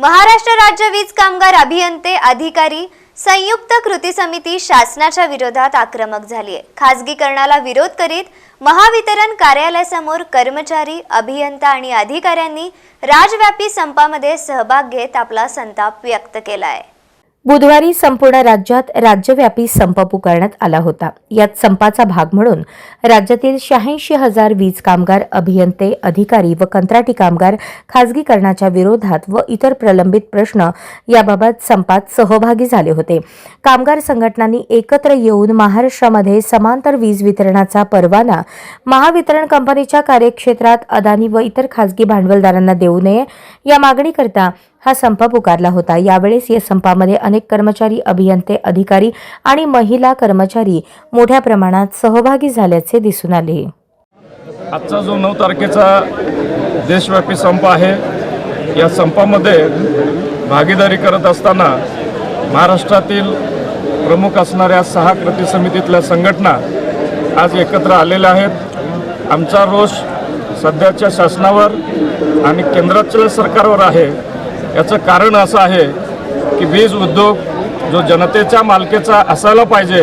महाराष्ट्र राज्य वीज कामगार अभियंते अधिकारी संयुक्त कृती समिती शासनाच्या विरोधात आक्रमक झाली आहे खासगीकरणाला विरोध करीत महावितरण कार्यालयासमोर कर्मचारी अभियंता आणि अधिकाऱ्यांनी राजव्यापी संपामध्ये सहभाग घेत आपला संताप व्यक्त केला आहे बुधवारी संपूर्ण राज्यात राज्यव्यापी संप पुकारण्यात आला होता. यात संपाचा भाग म्हणून राज्यातील शहाऐंशी हजार वीज कामगार अभियंते अधिकारी व कंत्राटी कामगार खासगीकरणाच्या विरोधात व इतर प्रलंबित प्रश्न याबाबत संपात सहभागी झाले होते. कामगार संघटनांनी एकत्र येऊन महाराष्ट्रामध्ये समांतर वीज वितरणाचा परवाना महावितरण कंपनीच्या कार्यक्षेत्रात अदानी व इतर खासगी भांडवलदारांना देऊ नये या मागणीकरता हा संप पुकारला होता. यावेळेस या संपामध्ये अनेक कर्मचारी अभियंते अधिकारी आणि महिला कर्मचारी मोठ्या प्रमाणात सहभागी झाल्याचे दिसून आले. आजचा जो नऊ तारखेचा देशव्यापी संप आहे या संपामध्ये भागीदारी करत असताना महाराष्ट्रातील प्रमुख असणाऱ्या सहा कृती समितीतल्या संघटना आज एकत्र आलेल्या आहेत. आमचा रोष सध्याच्या शासनावर आणि केंद्राच्या सरकारवर आहे. याचं कारण असं आहे की वीज उद्योग जो जनतेच्या मालकीचा असायला पाहिजे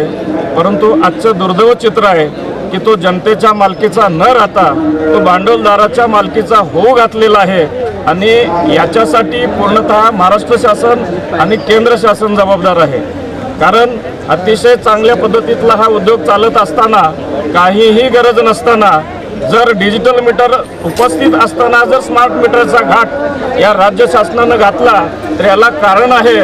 परंतु आजचं दुर्दैव चित्र आहे की तो जनतेच्या मालकीचा न राहता तो भांडवलदाराच्या मालकीचा होऊ घातलेला आहे. आणि याच्यासाठी पूर्णतः महाराष्ट्र शासन आणि केंद्र शासन जबाबदार आहे. कारण अतिशय चांगल्या पद्धतीतला हा उद्योग चालत असताना काहीही गरज नसताना जर डिजिटल मीटर उपस्थित असताना जर स्मार्ट मीटरचा घाट या राज्य शासनानं घातला तर याला कारण आहे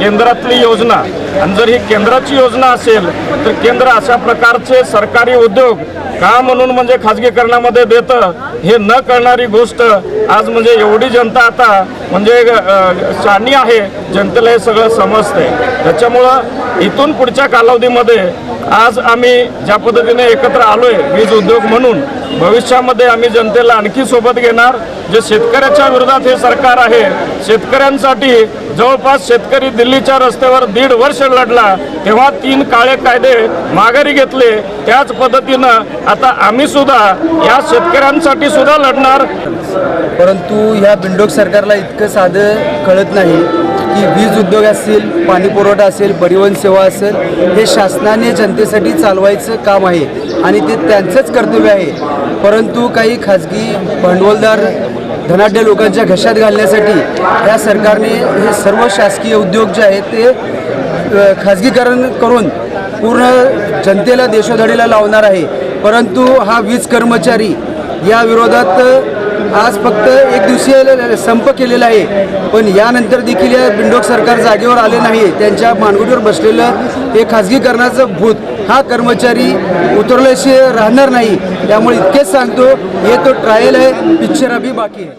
केंद्रातली योजना. आणि जर ही केंद्राची योजना असेल तर केंद्र अशा प्रकारचे सरकारी उद्योग का म्हणून म्हणजे खाजगीकरणामध्ये देतं हे न करणारी गोष्ट आज म्हणजे एवढी जनता आता म्हणजे शाणी आहे. जनतेला हे सगळं समजते त्याच्यामुळं इथून पुढच्या कालावधीमध्ये आज आम्ही ज्या पद्धतीने एकत्र आलोय वीज उद्योग म्हणून भविष्यामध्ये आम्ही जनतेला आणखी सोबत घेणार. जे शेतकऱ्याच्या विरोधात हे सरकार आहे शेतकऱ्यांसाठी जवळपास शेतकरी दिल्लीच्या रस्त्यावर दीड वर्ष लढला. तेव्हा तीन काळे कायदे माघारी घेतले. त्याच पद्धतीनं आता आम्ही सुद्धा या शेतकऱ्यांसाठी सुद्धा लढणार. परंतु ह्या बिंडोक सरकारला इतकं साधं कळत नाही. की वीज उद्योग असेल पाणी पुरवठा असेल परिवहन सेवा असेल हे शासनाने जनतेसाठी चालवायचं काम आहे आणि ते त्यांचंच कर्तव्य आहे. परंतु काही खाजगी भांडवलदार धनाढ्य लोकांच्या घशात घालण्यासाठी या सरकारने हे सर्व शासकीय उद्योग जे आहेत ते खाजगीकरण करून पूर्ण जनतेला देशोधडीला लावणार आहे. परंतु हा वीज कर्मचारी या विरोधात आज फक्त एक दिवसीय संप केलेला आहे. पण यानंतर देखील या बिंडोक सरकार जागेवर आले नाही. त्यांच्या मानगुटीवर बसलेलं हे खाजगीकरणाचं भूत हा कर्मचारी उतरल्याशिवाय राहणार नाही. त्यामुळे इतकेच सांगतो हे तो ट्रायल आहे पिक्चर अभी बाकी आहे.